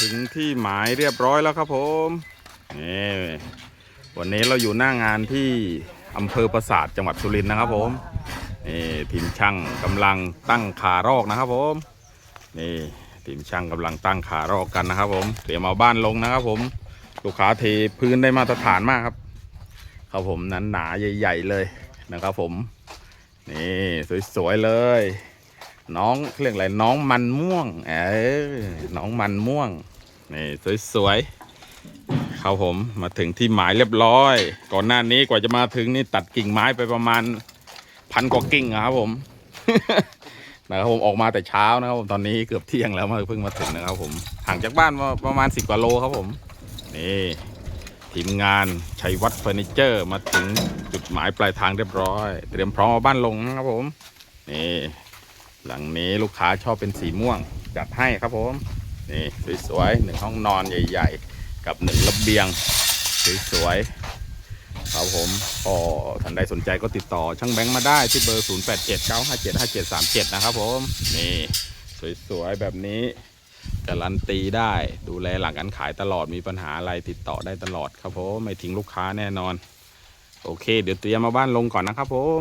ถึงที่หมายเรียบร้อยแล้วครับผมนี่วันนี้เราอยู่หน้างานที่อำเภอปราสาทจังหวัดสุรินทร์นะครับผมนี่ทีมช่างกำลังตั้งคารอกนะครับผมนี่ทีมช่างกำลังตั้งคารอกกันนะครับ ผมเตรียมเอาบ้านลงนะครับ ผมลูกค้าเทพื้นได้มาตรฐานมากครับครับผมนั้นหนาใหญ่ๆเลยนะครับ ผมนี่สวยๆเลยน้องเรียกอะไรน้องมันม่วง เออน้องมันม่วง นี่สวยๆครับผมมาถึงที่หมายเรียบร้อย ก่อนหน้านี้กว่าจะมาถึงนี่ตัดกิ่งไม้ไปประมาณพันกว่ากิ่งอะครับผมนะครับผมออกมาแต่เช้านะครับผมตอนนี้เกือบเที่ยงแล้วมาเพิ่งมาถึงนะครับผมห่างจากบ้านมาประมาณสิบกว่าโลครับผมนี่ทีมงานชัยวัฒน์เฟอร์นิเจอร์มาถึงจุดหมายปลายทางเรียบร้อย เตรียมพร้อมเอาบ้านลงนะครับผมนี่หลังนี้ลูกค้าชอบเป็นสีม่วง จัดให้ครับผม นี่สวยๆหนึ่งห้องนอนใหญ่ ๆ กับหนึ่งระเบียงสวยๆครับผมก็ท่านใดสนใจก็ติดต่อช่างแบงค์มาได้ที่เบอร์ 0 8 7 9 5 7 5 7 3 7 นะครับผมนี่สวยๆแบบนี้การันตีได้ดูแลหลังการขายตลอดมีปัญหาอะไรติดต่อได้ตลอดครับผมไม่ทิ้งลูกค้าแน่นอน โอเค เดี๋ยวเตรียมมาบ้านลงก่อนนะครับผม